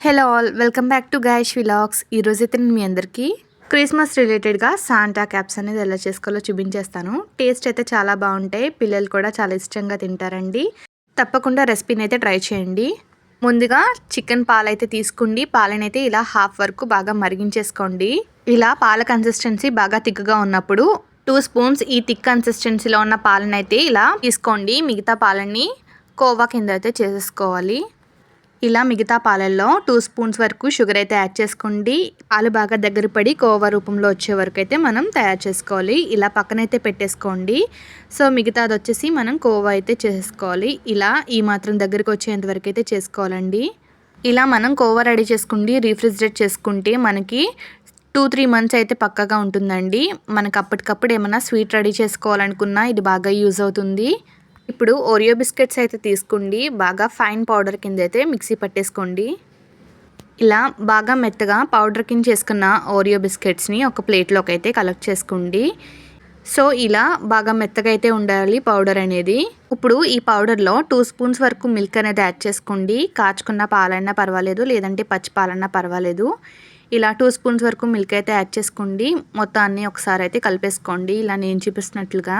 Hello all welcome back to గాయష్ vlogs ఈరోజు అయితే నేను మీ అందరికీ క్రిస్మస్ రిలేటెడ్గా శాంటా క్యాప్స్ అనేది ఎలా చేసుకోవాలో చూపించేస్తాను. టేస్ట్ అయితే చాలా బాగుంటాయి పిల్లలు కూడా చాలా ఇష్టంగా తింటారండి. తప్పకుండా రెసిపీని అయితే ట్రై చేయండి. ముందుగా చికెన్ పాలైతే తీసుకోండి. పాలనైతే ఇలా హాఫ్ వరకు బాగా మరిగించేసుకోండి. ఇలా పాల కన్సిస్టెన్సీ బాగా తిక్కుగా ఉన్నప్పుడు టూ స్పూన్స్ ఈ థిక్ కన్సిస్టెన్సీలో ఉన్న పాలనైతే ఇలా తీసుకోండి. మిగతా పాలని కోవా కింద అయితే చేసేసుకోవాలి. ఇలా మిగతా పాలల్లో టూ స్పూన్స్ వరకు షుగర్ అయితే యాడ్ చేసుకోండి. పాలు బాగా దగ్గర పడి కోవా రూపంలో వచ్చే వరకు అయితే మనం తయారు చేసుకోవాలి. ఇలా పక్కనైతే పెట్టేసుకోండి. సో మిగతాది వచ్చేసి మనం కోవా అయితే చేసుకోవాలి. ఇలా ఈ మాత్రం దగ్గరికి వచ్చేంత వరకు అయితే చేసుకోవాలండి. ఇలా మనం కోవా రెడీ చేసుకుండి రీఫ్రిజిరేట్ చేసుకుంటే మనకి టూ త్రీ మంత్స్ అయితే పక్కగా ఉంటుందండి. మనకు అప్పటికప్పుడు ఏమైనా స్వీట్ రెడీ చేసుకోవాలనుకున్నా ఇది బాగా యూజ్ అవుతుంది. ఇప్పుడు ఓరియో బిస్కెట్స్ అయితే తీసుకోండి. బాగా ఫైన్ పౌడర్ కింద అయితే మిక్సీ పట్టేసుకోండి. ఇలా బాగా మెత్తగా పౌడర్ కింద చేసుకున్న ఓరియో బిస్కెట్స్ని ఒక ప్లేట్లోకి అయితే కలెక్ట్ చేసుకోండి. సో ఇలా బాగా మెత్తగా అయితే ఉండాలి పౌడర్ అనేది. ఇప్పుడు ఈ పౌడర్లో టూ స్పూన్స్ వరకు మిల్క్ అనేది యాడ్ చేసుకోండి. కాచుకున్న పాలన్నా పర్వాలేదు లేదంటే పచ్చి పాలన్నా పర్వాలేదు. ఇలా టూ స్పూన్స్ వరకు మిల్క్ అయితే యాడ్ చేసుకోండి. మొత్తాన్ని ఒకసారి అయితే కలిపేసుకోండి. ఇలా నేను చూపిస్తున్నట్లుగా.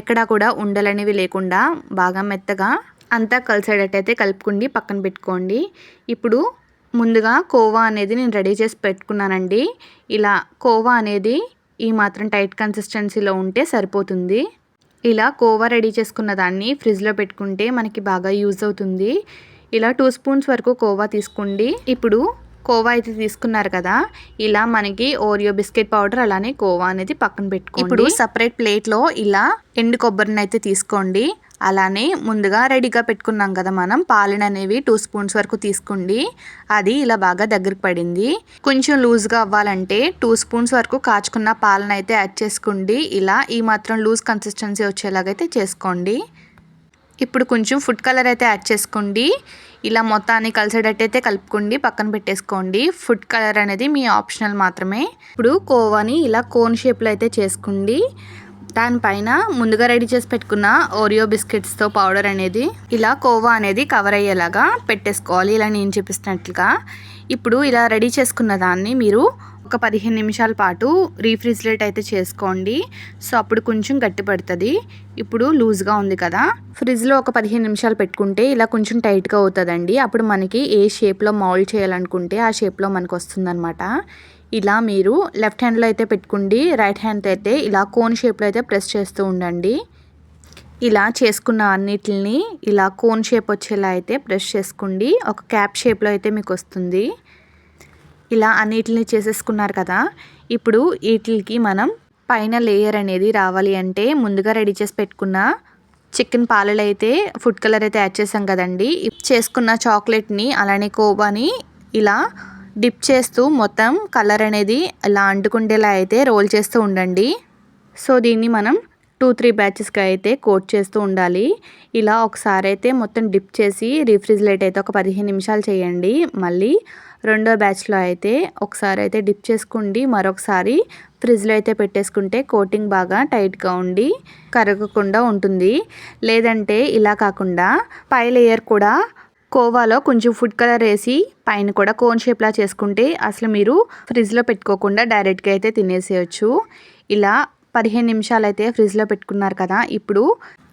ఎక్కడా కూడా ఉండలనేవి లేకుండా బాగా మెత్తగా అంతా కలిసేటట్టయితే కలుపుకుండి పక్కన పెట్టుకోండి. ఇప్పుడు ముందుగా కోవా అనేది నేను రెడీ చేసి పెట్టుకున్నానండి. ఇలా కోవా అనేది ఈ మాత్రం టైట్ కన్సిస్టెన్సీలో ఉంటే సరిపోతుంది. ఇలా కోవా రెడీ చేసుకున్న దాన్ని ఫ్రిడ్జ్లో పెట్టుకుంటే మనకి బాగా యూజ్ అవుతుంది. ఇలా టూ స్పూన్స్ వరకు కోవా తీసుకోండి. ఇప్పుడు కోవా అయితే తీసుకున్నారు కదా ఇలా మనకి ఓరియో బిస్కెట్ పౌడర్ అలానే కోవా అనేది పక్కన పెట్టుకోండి. ఇప్పుడు సపరేట్ ప్లేట్లో ఇలా ఎండు కొబ్బరిని అయితే తీసుకోండి. అలానే ముందుగా రెడీగా పెట్టుకున్నాం కదా మనం పాలన అనేవి టూ స్పూన్స్ వరకు తీసుకోండి. అది ఇలా బాగా దగ్గరికి పడింది. కొంచెం లూజ్గా అవ్వాలంటే టూ స్పూన్స్ వరకు కాచుకున్న పాలన అయితే యాడ్ చేసుకోండి. ఇలా ఈ మాత్రం లూజ్ కన్సిస్టెన్సీ వచ్చేలాగైతే చేసుకోండి. ఇప్పుడు కొంచెం ఫుడ్ కలర్ అయితే యాడ్ చేసుకోండి. ఇలా మొత్తాన్ని కలిసేటట్టయితే కలుపుకోండి పక్కన పెట్టేసుకోండి. ఫుడ్ కలర్ అనేది మీ ఆప్షనల్ మాత్రమే. ఇప్పుడు కోవాని ఇలా కోన్ షేప్లో అయితే చేసుకోండి. దానిపైన ముందుగా రెడీ చేసి పెట్టుకున్న ఓరియో బిస్కెట్స్తో పౌడర్ అనేది ఇలా కోవా అనేది కవర్ అయ్యేలాగా పెట్టేసుకోవాలి. ఇలా నేను చూపిస్తున్నట్లుగా. ఇప్పుడు ఇలా రెడీ చేసుకున్న దాన్ని మీరు ఒక పదిహేను నిమిషాల పాటు రీఫ్రిజిరేట్ అయితే చేసుకోండి. సో అప్పుడు కొంచెం గట్టి పడుతుంది. ఇప్పుడు లూజ్గా ఉంది కదా. ఫ్రిడ్జ్లో ఒక పదిహేను నిమిషాలు పెట్టుకుంటే ఇలా కొంచెం టైట్గా అవుతుందండి. అప్పుడు మనకి ఏ షేప్లో మౌల్డ్ చేయాలనుకుంటే ఆ షేప్లో మనకు వస్తుందన్నమాట ఇలా మీరు లెఫ్ట్ హ్యాండ్లో అయితే పెట్టుకుండి. రైట్ హ్యాండ్ అయితే ఇలా కోన్ షేప్లో అయితే ప్రెస్ చేస్తూ ఉండండి. ఇలా చేసుకున్న అన్నిటిని ఇలా కోన్ షేప్ వచ్చేలా అయితే ప్రెస్ చేసుకోండి. ఒక క్యాప్ షేప్లో అయితే మీకు వస్తుంది. ఇలా అన్నిటిని చేసేసుకున్నారు కదా. ఇప్పుడు వీటికి మనం పైన లేయర్ అనేది రావాలి అంటే ముందుగా రెడీ చేసి పెట్టుకున్న చికెన్ పాలలు అయితే ఫుడ్ కలర్ అయితే యాడ్ చేసాం కదండి. చేసుకున్న చాక్లెట్ని అలానే కోబాని ఇలా డిప్ చేస్తూ మొత్తం కలర్ అనేది ఇలా అంటుకుండేలా అయితే రోల్ చేస్తూ ఉండండి. సో దీన్ని మనం టూ త్రీ బ్యాచెస్కి అయితే కోట్ చేస్తూ ఉండాలి. ఇలా ఒకసారి అయితే మొత్తం డిప్ చేసి రీఫ్రిజిరేట్ అయితే ఒక పదిహేను నిమిషాలు చేయండి. మళ్ళీ రెండో బ్యాచ్లో అయితే ఒకసారి అయితే డిప్ చేసుకోండి మరొకసారి ఫ్రిడ్జ్లో అయితే పెట్టేసుకుంటే కోటింగ్ బాగా టైట్గా ఉండి కరగకుండా ఉంటుంది. లేదంటే ఇలా కాకుండా పై లేయర్ కూడా కోవాలో కొంచెం ఫుడ్ కలర్ వేసి పైన కూడా కోన్ షేప్లా చేసుకుంటే అసలు మీరు ఫ్రిడ్జ్లో పెట్టుకోకుండా డైరెక్ట్గా అయితే తినేసేయచ్చు. ఇలా పదిహేను నిమిషాలు అయితే ఫ్రిడ్జ్లో పెట్టుకున్నారు కదా ఇప్పుడు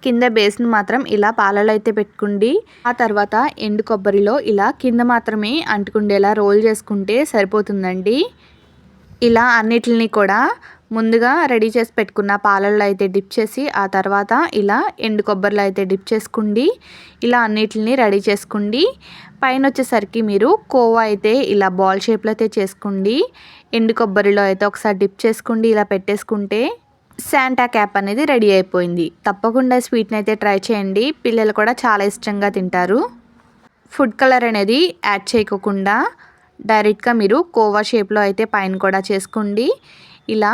కింద బేస్ను మాత్రం ఇలా పాలలో అయితే పెట్టుకుండి. ఆ తర్వాత ఎండు కొబ్బరిలో ఇలా కింద మాత్రమే అంటుకుండేలా రోల్ చేసుకుంటే సరిపోతుందండి. ఇలా అన్నిటిని కూడా ముందుగా రెడీ చేసి పెట్టుకున్న పాలల్లో అయితే డిప్ చేసి ఆ తర్వాత ఇలా ఎండు కొబ్బరిలో అయితే డిప్ చేసుకోండి ఇలా అన్నిటిని రెడీ చేసుకోండి పైన వచ్చేసరికి మీరు కోవా అయితే ఇలా బాల్ షేప్లో అయితే చేసుకోండి ఎండు కొబ్బరిలో అయితే ఒకసారి డిప్ చేసుకోండి ఇలా పెట్టేసుకుంటే శాంటా క్యాప్ అనేది రెడీ అయిపోయింది. తప్పకుండా స్వీట్ని అయితే ట్రై చేయండి. పిల్లలు కూడా చాలా ఇష్టంగా తింటారు. ఫుడ్ కలర్ అనేది యాడ్ చేయకోకుండా డైరెక్ట్గా మీరు కోవా షేప్లో అయితే పైన కూడా చేసుకోండి. ఇలా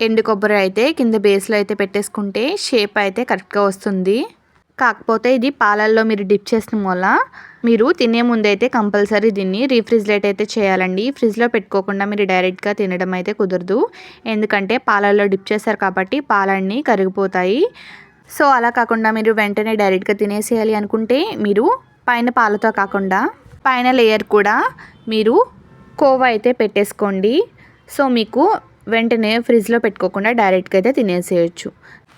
ఎండు కొబ్బరి అయితే కింద బేస్లో అయితే పెట్టేసుకుంటే షేప్ అయితే కరెక్ట్గా వస్తుంది. కాకపోతే ఇది పాలల్లో మీరు డిప్ చేసిన మూల మీరు తినే ముందైతే కంపల్సరీ దీన్ని రీఫ్రిజిరేట్ అయితే చేయాలండి. ఫ్రిడ్జ్లో పెట్టుకోకుండా మీరు డైరెక్ట్గా తినడం అయితే కుదరదు. ఎందుకంటే పాలల్లో డిప్ చేస్తారు కాబట్టి పాలన్నీ కరిగిపోతాయి. సో అలా కాకుండా మీరు వెంటనే డైరెక్ట్గా తినేసేయాలి అనుకుంటే మీరు పైన పాలతో కాకుండా పైన లేయర్ కూడా మీరు కోవా అయితే పెట్టేసుకోండి. సో మీకు వెంటనే ఫ్రిడ్జ్లో పెట్టుకోకుండా డైరెక్ట్గా అయితే తినేసేయచ్చు.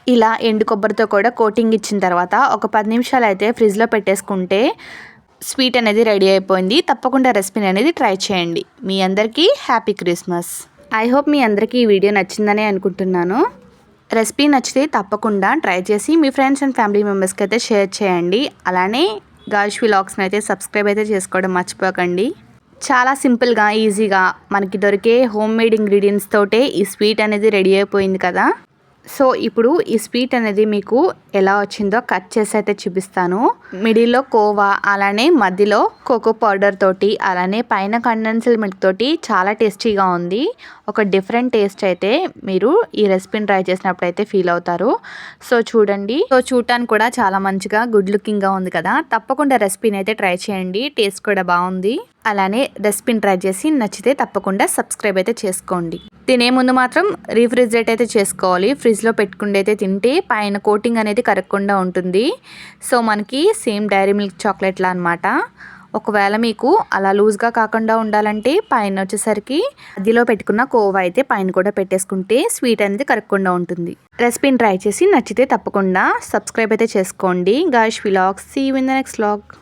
ఇలా ఎండు కొబ్బరితో కూడా కోటింగ్ ఇచ్చిన తర్వాత ఒక పది నిమిషాలు అయితే ఫ్రిడ్జ్లో పెట్టేసుకుంటే స్వీట్ అనేది రెడీ అయిపోయింది. తప్పకుండా రెసిపీని అనేది ట్రై చేయండి. మీ అందరికీ హ్యాపీ క్రిస్మస్. ఐ హోప్ మీ అందరికీ ఈ వీడియో నచ్చిందనే అనుకుంటున్నాను. రెసిపీ నచ్చితే తప్పకుండా ట్రై చేసి మీ ఫ్రెండ్స్ అండ్ ఫ్యామిలీ మెంబర్స్కి అయితే షేర్ చేయండి. అలానే గాష్ విలాగ్స్ని అయితే సబ్స్క్రైబ్ అయితే చేసుకోవడం మర్చిపోకండి. చాలా సింపుల్గా ఈజీగా మనకి దొరికే హోమ్ మేడ్ ఇంగ్రీడియంట్స్ తోటే ఈ స్వీట్ అనేది రెడీ అయిపోయింది కదా. సో ఇప్పుడు ఈ స్వీట్ అనేది మీకు ఎలా వచ్చిందో కట్ చేసి అయితే చూపిస్తాను. మిడిల్లో కోవా అలానే మధ్యలో కోకో పౌడర్ తోటి అలానే పైన కండెన్సల్ మిల్క్ తోటి చాలా టేస్టీగా ఉంది. ఒక డిఫరెంట్ టేస్ట్ అయితే మీరు ఈ రెసిపీని ట్రై చేసినప్పుడు అయితే ఫీల్ అవుతారు. సో చూడండి. సో చూడటానికి కూడా చాలా మంచిగా గుడ్ లుకింగ్గా ఉంది కదా. తప్పకుండా రెసిపీని అయితే ట్రై చేయండి. టేస్ట్ కూడా బాగుంది. అలానే రెసిపీని ట్రై చేసి నచ్చితే తప్పకుండా సబ్స్క్రైబ్ అయితే చేసుకోండి. తినే ముందు మాత్రం రీఫ్రిజిరేట్ అయితే చేసుకోవాలి. ఫ్రిడ్జ్లో పెట్టుకుంటే అయితే తింటే పైన కోటింగ్ అనేది కరగకుండా ఉంటుంది. సో మనకి సేమ్ డైరీ మిల్క్ చాక్లెట్లా అనమాట ఒకవేళ మీకు అలా లూజ్గా కాకుండా ఉండాలంటే పైన వచ్చేసరికి మధ్యలో పెట్టుకున్న కోవా అయితే పైన కూడా పెట్టేసుకుంటే స్వీట్ అనేది కరగకుండా ఉంటుంది. రెసిపీని ట్రై చేసి నచ్చితే తప్పకుండా సబ్స్క్రైబ్ అయితే చేసుకోండి. Gosh vlogs. See in the next vlog